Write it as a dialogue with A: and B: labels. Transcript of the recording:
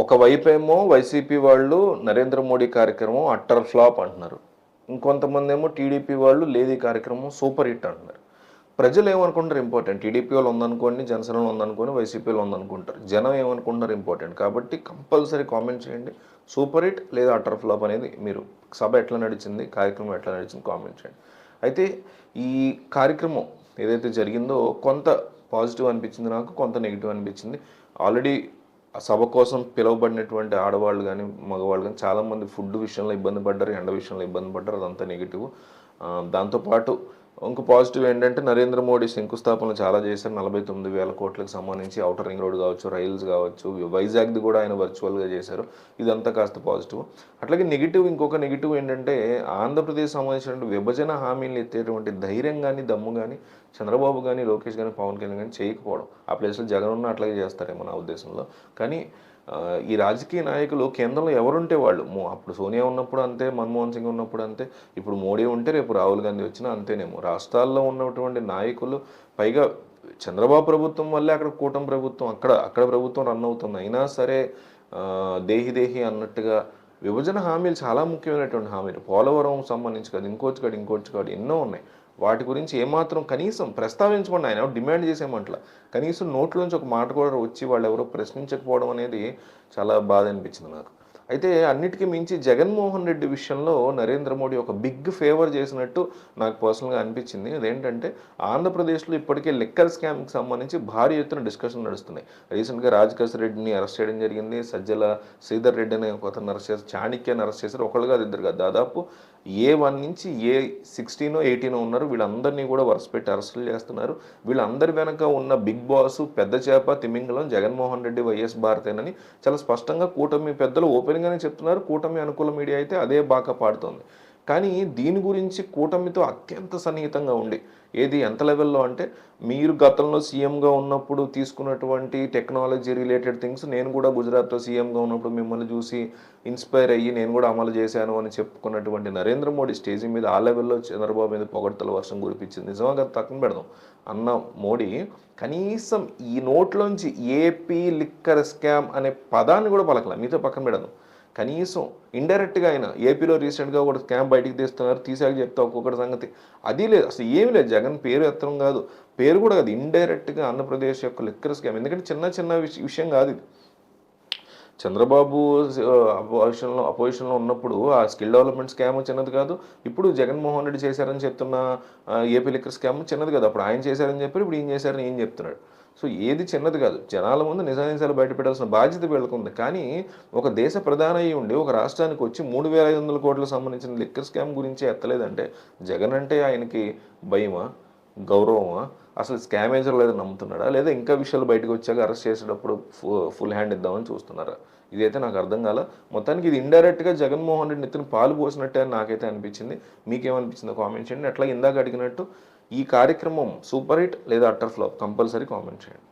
A: ఒకవైపు ఏమో వైసీపీ వాళ్ళు నరేంద్ర మోడీ కార్యక్రమం అట్టర్ ఫ్లాప్ అంటున్నారు. ఇంకొంతమంది ఏమో టీడీపీ వాళ్ళు లేదు ఈ కార్యక్రమం సూపర్ హిట్ అంటున్నారు. ప్రజలు ఏమనుకుంటారు ఇంపార్టెంట్? టీడీపీ వాళ్ళు ఉందనుకోండి జనసేనలో ఉందనుకోని వైసీపీలో ఉందనుకుంటారు. జనం ఏమనుకుంటారు ఇంపార్టెంట్? కాబట్టి కంపల్సరీ కామెంట్ చేయండి. సూపర్ హిట్ లేదా అటర్ ఫ్లాప్ అనేది మీరు సభ ఎట్లా నడిచింది కార్యక్రమం ఎట్లా నడిచింది కామెంట్ చేయండి. అయితే ఈ కార్యక్రమం ఏదైతే జరిగిందో కొంత పాజిటివ్ అనిపించింది నాకు కొంత నెగిటివ్ అనిపించింది. ఆల్రెడీ ఆ సభ కోసం పిలువబడినటువంటి ఆడవాళ్ళు కానీ మగవాళ్ళు కానీ చాలామంది ఫుడ్ విషయంలో ఇబ్బంది పడ్డారు ఎండ విషయంలో ఇబ్బంది పడ్డారు అదంతా నెగిటివ్. దాంతోపాటు ఇంకో పాజిటివ్ ఏంటంటే నరేంద్ర మోడీ శంకుస్థాపనలు చాలా చేశారు. నలభై తొమ్మిది వేల కోట్లకు సంబంధించి అవుటర్ రింగ్ రోడ్ కావచ్చు రైల్స్ కావచ్చు వైజాగ్ది కూడా ఆయన వర్చువల్గా చేశారు. ఇదంతా కాస్త పాజిటివ్. అట్లాగే నెగిటివ్ ఇంకొక నెగిటివ్ ఏంటంటే ఆంధ్రప్రదేశ్ సంబంధించిన విభజన హామీలు ఎత్తేటువంటి ధైర్యం కానీ దమ్ము కానీ చంద్రబాబు కానీ లోకేష్ కానీ పవన్ కళ్యాణ్ కానీ చేయకపోవడం. ఆ ప్లేస్లో జగన్ ఉన్న అట్లాగే చేస్తారేమో నా ఉద్దేశంలో. కానీ ఈ రాజకీయ నాయకులు కేంద్రంలో ఎవరుంటే వాళ్ళు? అప్పుడు సోనియా ఉన్నప్పుడు అంతే మన్మోహన్ సింగ్ ఉన్నప్పుడు అంతే. ఇప్పుడు మోడీ ఉంటే రేపు రాహుల్ గాంధీ వచ్చినా అంతేనేమో. రాష్ట్రాల్లో ఉన్నటువంటి నాయకులు పైగా చంద్రబాబు ప్రభుత్వం వల్లే అక్కడ కూటమి ప్రభుత్వం అక్కడ అక్కడ ప్రభుత్వం రన్ అవుతుంది. అయినా సరే దేహి దేహి అన్నట్టుగా విభజన హామీలు చాలా ముఖ్యమైనటువంటి హామీలు. పోలవరం సంబంధించి కాదు ఇంకోటి కాదు ఇంకోటి కాదు ఎన్నో ఉన్నాయి. వాటి గురించి ఏమాత్రం కనీసం ప్రస్తావించకుండా ఆయన డిమాండ్ చేసేమంటలా కనీసం నోట్లోంచి ఒక మాట కూడా వచ్చి వాళ్ళు ఎవరో ప్రశ్నించకపోవడం అనేది చాలా బాధ అనిపించింది నాకు. అయితే అన్నిటికీ మించి జగన్మోహన్ రెడ్డి విషయంలో నరేంద్ర మోడీ ఒక బిగ్ ఫేవర్ చేసినట్టు నాకు పర్సనల్గా అనిపించింది. అదేంటంటే ఆంధ్రప్రదేశ్లో ఇప్పటికే లిక్కర్ స్కామ్కి సంబంధించి భారీ ఎత్తున డిస్కషన్ నడుస్తున్నాయి. రీసెంట్గా రాజకేశ్ రెడ్డిని అరెస్ట్ చేయడం జరిగింది. సజ్జల శ్రీధర్ రెడ్డి అనే ఒక అతను అరెస్ట్ చేశారు. చాణిక్యని అరెస్ట్ చేశారు. ఒకళ్ళు కాదు ఇద్దరు కాదు. దాదాపు ఏ వన్ నుంచి ఏ సిక్స్టీనో ఎయిటీనో ఉన్నారు వీళ్ళందరినీ కూడా వరుసపెట్టి అరెస్టులు చేస్తున్నారు. వీళ్ళందరి వెనక ఉన్న బిగ్ బాస్ పెద్ద చేప తిమింగలం జగన్మోహన్ రెడ్డి వైఎస్ భారతేనని చాలా స్పష్టంగా కూటమి పెద్దలు ఓపెన్గానే చెప్తున్నారు. కూటమి అనుకూల మీడియా అయితే అదే బాగా పాడుతోంది. కానీ దీని గురించి కూటమితో అత్యంత సన్నిహితంగా ఉండి ఏది ఎంత లెవెల్లో అంటే మీరు గతంలో సీఎంగా ఉన్నప్పుడు తీసుకున్నటువంటి టెక్నాలజీ రిలేటెడ్ థింగ్స్ నేను కూడా గుజరాత్లో సీఎంగా ఉన్నప్పుడు మిమ్మల్ని చూసి ఇన్స్పైర్ అయ్యి నేను కూడా అమలు చేశాను అని చెప్పుకున్నటువంటి నరేంద్ర మోడీ స్టేజ్ మీద ఆ లెవెల్లో చంద్రబాబు మీద పొగడ్తల వర్షం కురిపించింది. నిజంగా తక్కువ పెడదాం అన్న మోడీ కనీసం ఈ నోట్లోంచి ఏపీ లిక్కర్ స్కామ్ అనే పదాన్ని కూడా పలకలే. మీతో పక్కన పెడదాం. కనీసం ఇండైరెక్ట్గా అయినా ఏపీలో రీసెంట్గా ఒక స్కామ్ బయటికి తీస్తున్నారు తీసాక చెప్తా ఒక్కొక్కటి సంగతి. అది లేదు అసలు ఏమీ లేదు. జగన్ పేరు ఎత్తడం కాదు. పేరు కూడా కాదు. ఇండైరెక్ట్గా ఆంధ్రప్రదేశ్ యొక్క లిక్కర్ స్కామ్. ఎందుకంటే చిన్న చిన్న విషయం కాదు ఇది. చంద్రబాబు అపోజిషన్లో అపోజిషన్లో ఉన్నప్పుడు ఆ స్కిల్ డెవలప్మెంట్ స్కామ్ చిన్నది కాదు. ఇప్పుడు జగన్మోహన్ రెడ్డి చేశారని చెప్తున్న ఏపీ లిక్కర్ స్కామ్ చిన్నది కాదు. అప్పుడు ఆయన చేశారని చెప్పి ఇప్పుడు ఏం చేశారని ఏం చెప్తున్నాడు. సో ఏది చిన్నది కాదు. జనాల ముందు నిజానిజాలు బయటపెట్టాల్సిన బాధ్యత వీళ్ళకుంది కానీ ఒక దేశ ప్రధాన అయి ఉండి ఒక రాష్ట్రానికి వచ్చి మూడు వేల ఐదు వందల కోట్లకు సంబంధించిన లిక్కర్ స్కామ్ గురించి ఎత్తలేదంటే జగన్ అంటే ఆయనకి భయమా? గౌరవమా? అసలు స్కామేజర్ లేదా నమ్ముతున్నాడా? లేదా ఇంకా విషయాలు బయటకు వచ్చాక అరెస్ట్ చేసేటప్పుడు ఫుల్ హ్యాండ్ ఇద్దామని చూస్తున్నారా? ఇదైతే నాకు అర్థం కాల. మొత్తానికి ఇది ఇండైరెక్ట్గా జగన్మోహన్ రెడ్డి నెత్తిన పాలు పోసినట్టే అని నాకైతే అనిపించింది. మీకేమనిపించిందో కామెంట్ చేయండి. అట్లా ఇందాక అడిగినట్టు ఈ కార్యక్రమం సూపర్ హిట్ లేదా అట్టర్ ఫ్లాప్ కంపల్సరీ కామెంట్ చేయండి.